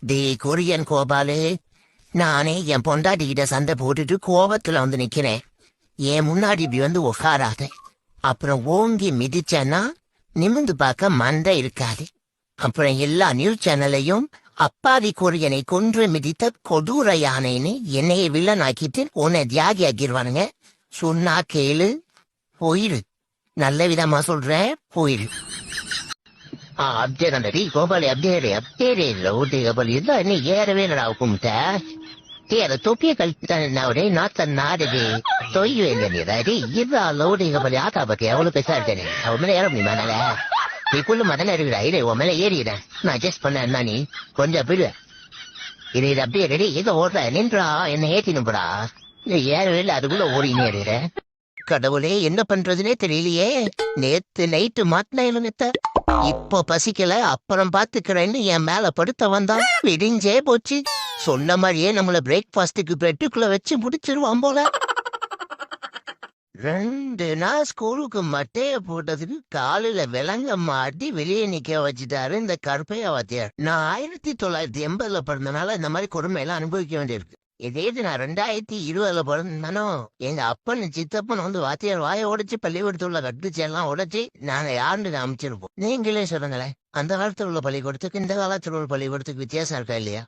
டே Korean Gopalu நானே என் பொண்டாட்டிக்கிட்ட சண்டை போட்டுட்டு கோபத்தில் வந்து நிக்கிறேன். என் முன்னாடி இப்படி வந்து உட்காராத அப்புறம் ஓங்கி மிதிச்சேன்னா நிமிந்து பார்க்க மண்டை இருக்காது. அப்புறம் எல்லா நியூஸ் சேனலையும் அப்பாவி கொரியனை கொன்று மிதித்த கொடூர யானைன்னு என்னைய வில்லனாக்கிட்டு உன்னை தியாகி ஆக்கிடுவானுங்க சொன்னா கேளு போயிரு. நல்ல விதமா சொல்றேன் போயிரு. ஆ அப்படியே தானடி கோபாலி அப்படியே அப்படியே இல்லை ஊட்டி கோபாலி இல்லை நீ ஏறவே இல்லடா கும்பிட்ட டே அதை தொப்பிய கழிச்சுட்டானே நாத்த நாடுது தொய்வு எங்க நீ ரெடி இதா லோடி கோபாலி ஆத்தா பத்தி எவ்வளவு பெருசா இருக்கேன். அவன் மேல ஏற முடியுமா என்னால? நீ குள்ள மதன இருக்கிறா இரு உன் மேல ஏறிடுறேன் நான் அட்ஜஸ்ட் பண்ண என்ன நீ? கொஞ்சம் பிடு இது இது அப்படியே ரெடி எங்க ஓடுற? நின்றா என்ன ஏத்தினுப்படா இல்லை ஏறவே இல்லை அதுக்குள்ள ஓடினே இருக்கிற கடவுளே என்ன பண்றதுனே தெரியலையே. நேத்து நைட்டு என்ன நெத்த? இப்போ பசிக்கல அப்புறம் பாத்துக்கிறேன்னு என் மேல படுத்த வந்தான். விடிஞ்சே போச்சு. சொன்ன மாதிரியே நம்மள பிரேக்ஃபாஸ்டுக்கு பெட்டுக்குள்ள வச்சு முடிச்சிருவான் போல. ரெண்டு நாள் ஸ்கூலுக்கு மட்டைய போட்டதுக்கு காலில விலங்க மாட்டி வெளியே நிக்க வச்சுட்டாரு இந்த கருப்பைய வாத்தியார். நான் ஆயிரத்தி தொள்ளாயிரத்தி எண்பதுல பிறந்தனால இந்த மாதிரி கொடுமையெல்லாம் அனுபவிக்க வேண்டியிருக்கு. இதே இது நான் ரெண்டாயிரத்தி இருபதுல பிறந்தானோ எங்க அப்பன் சித்தப்பன் வந்து வாத்தியார் வாய உடைச்சு பள்ளிக்கூடத்துல கட்டுச்செல்லாம் உடைச்சு நாங்க யாருன்னு அமைச்சிருப்போம் நீங்களே சொல்லுங்களேன் அந்த காலத்துல உள்ள பள்ளிக்கூடத்துக்கு இந்த காலத்துல உள்ள பள்ளிக்கூடத்துக்கு வித்தியாசம் இருக்கா இல்லையா?